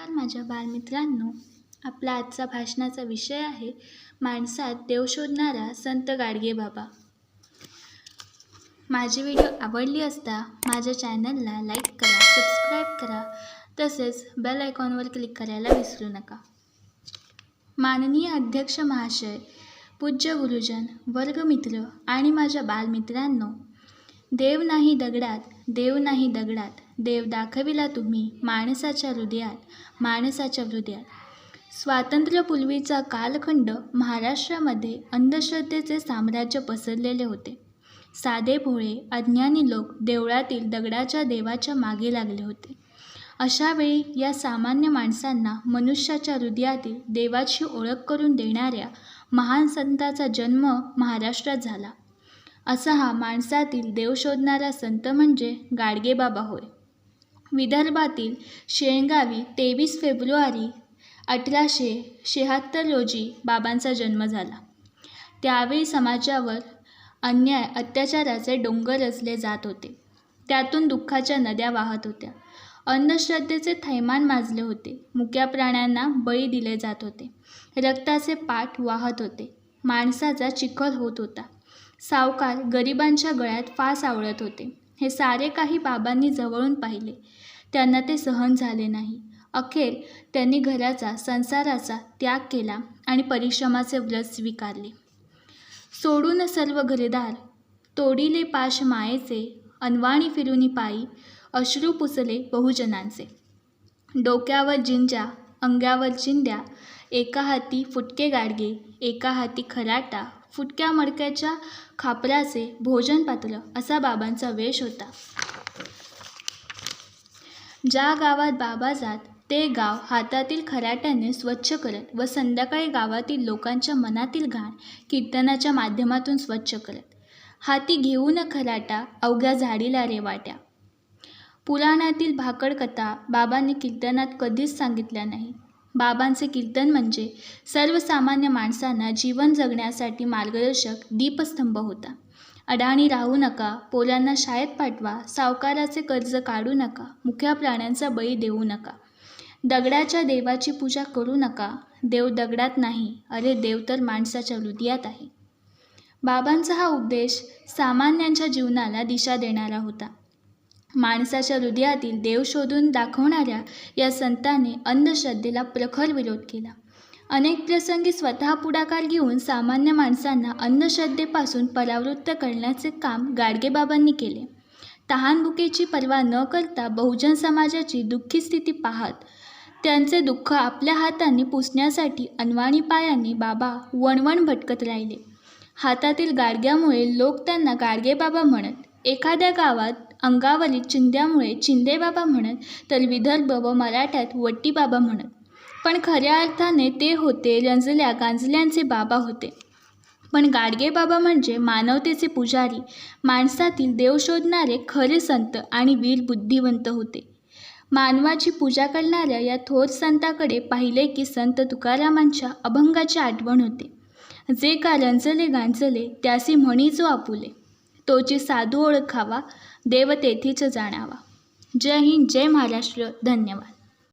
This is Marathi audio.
नमस्कार माझ्या बालमित्रांनो. आपला आजचा भाषणाचा विषय आहे माणसात देव शोधणारा संत गाडगे बाबा. माझी व्हिडिओ आवडली असता माझ्या चॅनलला लाईक करा सबस्क्राईब करा तसेच बेल आयकॉनवर क्लिक करायला विसरू नका. माननीय अध्यक्ष महाशय पूज्य गुरुजन वर्गमित्र आणि माझ्या बालमित्रांनो देव नाही दगडात देव नाही दगडात देव दाखविला तुम्ही माणसाच्या हृदयात माणसाच्या हृदयात. स्वातंत्र्यपूर्वीचा कालखंड महाराष्ट्रामध्ये अंधश्रद्धेचे साम्राज्य पसरलेले होते. साधे भोळे अज्ञानी लोक देवळातील दगडाच्या देवाच्या मागे लागले होते. अशावेळी या सामान्य माणसांना मनुष्याच्या हृदयातील देवाची ओळख करून देणाऱ्या महान संताचा जन्म महाराष्ट्रात झाला. असा हा माणसातील देव शोधणारा संत म्हणजे गाडगेबाबा होय. विदर्भातील शेळगावी तेवीस फेब्रुवारी अठराशे शहात्तर रोजी बाबांचा जन्म झाला. त्यावेळी समाजावर अन्याय अत्याचाराचे डोंगर रचले जात होते. त्यातून दुःखाच्या नद्या वाहत होत्या. अंधश्रद्धेचे थैमान माजले होते. मुक्या प्राण्यांना बळी दिले जात होते. रक्ताचे पाठ वाहत होते. माणसाचा चिखल होत होता. सावकार गरिबांच्या गळ्यात फास आवळत होते. हे सारे काही बाबांनी जवळून पाहिले. त्यांना ते सहन झाले नाही. अखेर त्यांनी घराचा संसाराचा त्याग केला आणि परिश्रमाचे व्रत स्वीकारले. सोडून सर्व घरदार तोडिले पाश मायेचे अनवाणी फिरुनी पायी अश्रू पुसले बहुजनांचे. डोक्यावर जिंजा अंगावर चिंद्या एका हाती फुटके गाडगे एका हाती खराटा फुटक्या मडक्याच्या खापराचे भोजन पात्र असा बाबांचा वेश होता. ज्या गावात बाबा जात ते गाव हातातील खराट्याने स्वच्छ करत व संध्याकाळी गावातील लोकांच्या मनातील घाण कीर्तनाच्या माध्यमातून स्वच्छ करत. हाती घेऊन खराटा अवघ्या झाडीला रेवाट्या. पुराणातील भाकड कथा बाबांनी कीर्तनात कधीच सांगितल्या नाही. बाबांचे कीर्तन म्हणजे सर्वसामान्य माणसांना जीवन जगण्यासाठी मार्गदर्शक दीपस्तंभ होता. अडाणी राहू नका पोरांना शाळेत पाठवा सावकाराचे कर्ज काढू नका मुख्या प्राण्यांचा बळी देऊ नका. दगडाच्या देवाची पूजा करू नका देव दगडात नाही अरे देव तर माणसाच्या हृदयात आहे. बाबांचा हा उपदेश सामान्यांच्या जीवनाला दिशा देणारा होता. माणसाच्या हृदयातील देव शोधून दाखवणाऱ्या या संताने अंधश्रद्धेला प्रखर विरोध केला. अनेक प्रसंगी स्वतः पुढाकार घेऊन सामान्य माणसांना अंधश्रद्धेपासून परावृत्त करण्याचे काम गाडगेबाबांनी केले. तहानभुकेची पर्वा न करता बहुजन समाजाची दुःखी स्थिती पाहत त्यांचे दुःख आपल्या हातांनी पुसण्यासाठी अनवाणी पायांनी बाबा वणवण भटकत राहिले. हातातील गाडग्यामुळे लोक त्यांना गाडगेबाबा म्हणत एखाद्या गावात अंगावरील चिंध्यामुळे चिंदेबाबा म्हणत तर विदर्भ व मराठ्यात वट्टीबाबा म्हणत पण खऱ्या अर्थाने ते होते रंजल्या गांजल्यांचे बाबा होते. पण गाडगेबाबा म्हणजे मानवतेचे पुजारी. माणसातील देव शोधणारे खरे संत आणि वीर बुद्धिवंत होते. मानवाची पूजा करणाऱ्या या थोर संताकडे पाहिले की संत तुकारामांच्या अभंगाची आठवण होते. जे का रंजले गांजले त्यासी म्हणी जो आपुले. तोची साधू ओळखावा देव तेथीच जाणावा. जय हिंद जय महाराष्ट्र धन्यवाद.